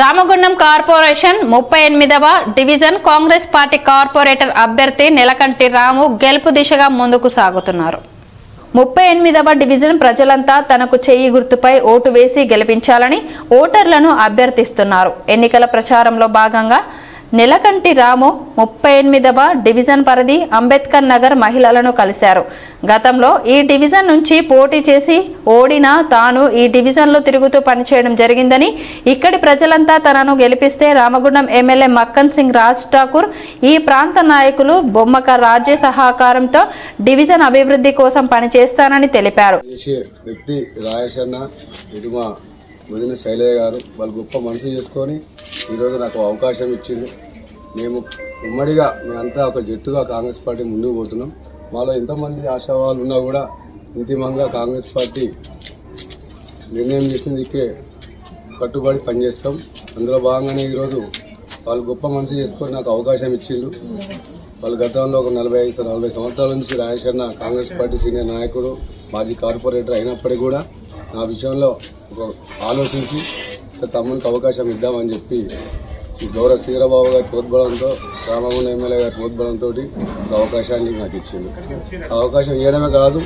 Ramagundam corporation ముప్పై ఎనిమిదవ division Congress party corporator అభ్యర్థి నెలకంటి రాము గెలుపు దిశగా ముందుకు సాగుతున్నారు. ముప్పై ఎనిమిదవ డివిజన్ ప్రజలంతా తనకు చెయ్యి గుర్తుపై ఓటు వేసి గెలిపించాలని ఓటర్లను అభ్యర్థిస్తున్నారు. ఎన్నికల ప్రచారంలో భాగంగా నెలకంటి రాము ముప్పై ఎనిమిదవ డివిజన్ పరిధి అంబేద్కర్ నగర్ మహిళలను కలిశారు. గతంలో ఈ డివిజన్ నుంచి పోటీ చేసి ఓడిన తాను ఈ డివిజన్లో తిరుగుతూ పనిచేయడం జరిగిందని ఇక్కడి ప్రజలంతా తనను గెలిపిస్తే రామగుండం ఎమ్మెల్యే మక్కన్ సింగ్ రాజ్ ఠాకూర్ ఈ ప్రాంత నాయకులు బొమ్మక రాజ్య సహకారంతో డివిజన్ అభివృద్ధి కోసం పనిచేస్తానని తెలిపారు. చేసే వదిన శైలయ్య గారు వాళ్ళు గొప్ప మనసు చేసుకొని ఈరోజు నాకు అవకాశం ఇచ్చింది. మేము ఉమ్మడిగా మేమంతా ఒక జట్టుగా కాంగ్రెస్ పార్టీ ముందుకు పోతున్నాం. మాలో ఎంతమంది ఆశావాలు ఉన్నా కూడా అంతిమంగా కాంగ్రెస్ పార్టీ నిర్ణయం చేసినందుకే కట్టుబడి పనిచేస్తాం. అందులో భాగంగానే ఈరోజు వాళ్ళు గొప్ప మనసు చేసుకొని నాకు అవకాశం ఇచ్చిండ్రు. వాళ్ళు గతంలో ఒక నలభై ఐదు నలభై సంవత్సరాల నుంచి రాజేష్ కాంగ్రెస్ పార్టీ సీనియర్ నాయకుడు మాజీ కార్పొరేటర్ అయినప్పటికీ కూడా నా విషయంలో ఒక ఆలోచించి తమ్మునికి అవకాశం ఇద్దామని చెప్పి శ్రీ గౌరవ శ్రీరాబాబు గారి ప్రోద్బలంతో రామమోహన్ ఎమ్మెల్యే గారి ప్రోద్బలంతో ఒక అవకాశాన్ని నాకు ఇచ్చింది ఆ అవకాశం ఇవ్వడమే కాదు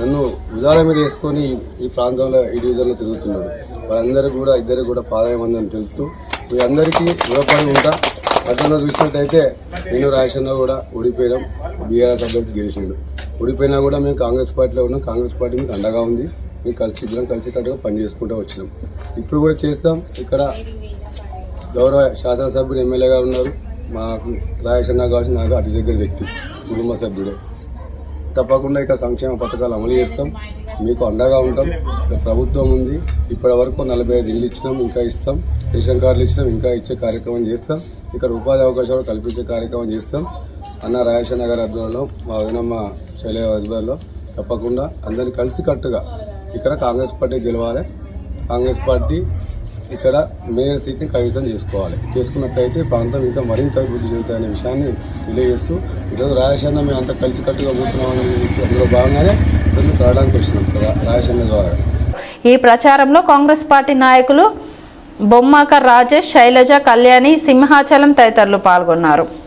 నన్ను ఉదాహరణ మీద వేసుకొని ఈ ప్రాంతంలో ఈ డివిజన్లో తిరుగుతున్నాడు. వాళ్ళందరూ కూడా ఇద్దరు కూడా పాదాయమందని తెలుపుతూ మీ అందరికీ రుణపడి ఉంటా. గతంలో చూసినట్టయితే నేను రాజేశ్వర కూడా ఓడిపోయాం బీఆర్ఎస్ అభ్యర్థి గెలిచిండు. ఓడిపోయినా కూడా మేము కాంగ్రెస్ పార్టీలో ఉన్నాం. కాంగ్రెస్ పార్టీ మీకు అండగా ఉంది. కలిసి ఇద్దరం కలిసికట్టుగా పనిచేసుకుంటూ వచ్చినాం. ఇప్పుడు కూడా చేస్తాం. ఇక్కడ గౌరవ శాసనసభ్యుడు ఎమ్మెల్యే గారు ఉన్నారు. మాకు రాజేశ్వర కావచ్చు నాకు అతి దగ్గర వ్యక్తి కుటుంబ సభ్యుడే. తప్పకుండా ఇక్కడ సంక్షేమ పథకాలు అమలు చేస్తాం. మీకు అండగా ఉంటాం. ఇక్కడ ప్రభుత్వం ఉంది. ఇప్పటి వరకు నలభై ఐదు ఇల్లు ఇచ్చినాం ఇంకా ఇస్తాం. రేషన్ కార్డులు ఇచ్చినాం ఇంకా ఇచ్చే కార్యక్రమం చేస్తాం. ఇక్కడ ఉపాధి అవకాశాలు కల్పించే కార్యక్రమం చేస్తాం. అన్న రాజేశ్వర నగర్ ఆధ్వర్యంలో మా వినమ్మ శైలయ ఆధ్వర్యంలో తప్పకుండా అందరినీ కలిసికట్టుగా ఇక్కడ కాంగ్రెస్ పార్టీ గెలవాలి. కాంగ్రెస్ పార్టీ ఇక్కడ మేయర్ సీట్ని కైవసం చేసుకోవాలి. చేసుకున్నట్టయితే ప్రాంతం ఇంకా మరింత అభివృద్ధి చెందుతాయనే విషయాన్ని తెలియజేస్తూ ఈరోజు రాజేశ్వర మేము అంత కలిసికట్టుగా పోతున్నామని అందులో భాగంగానే ఈరోజు రావడానికి వచ్చినాం. రా- ద్వారా. ఈ ప్రచారంలో కాంగ్రెస్ పార్టీ నాయకులు బొమ్మాక రాజేష్ శైలజ కళ్యాణి సింహాచలం తదితరులు పాల్గొన్నారు.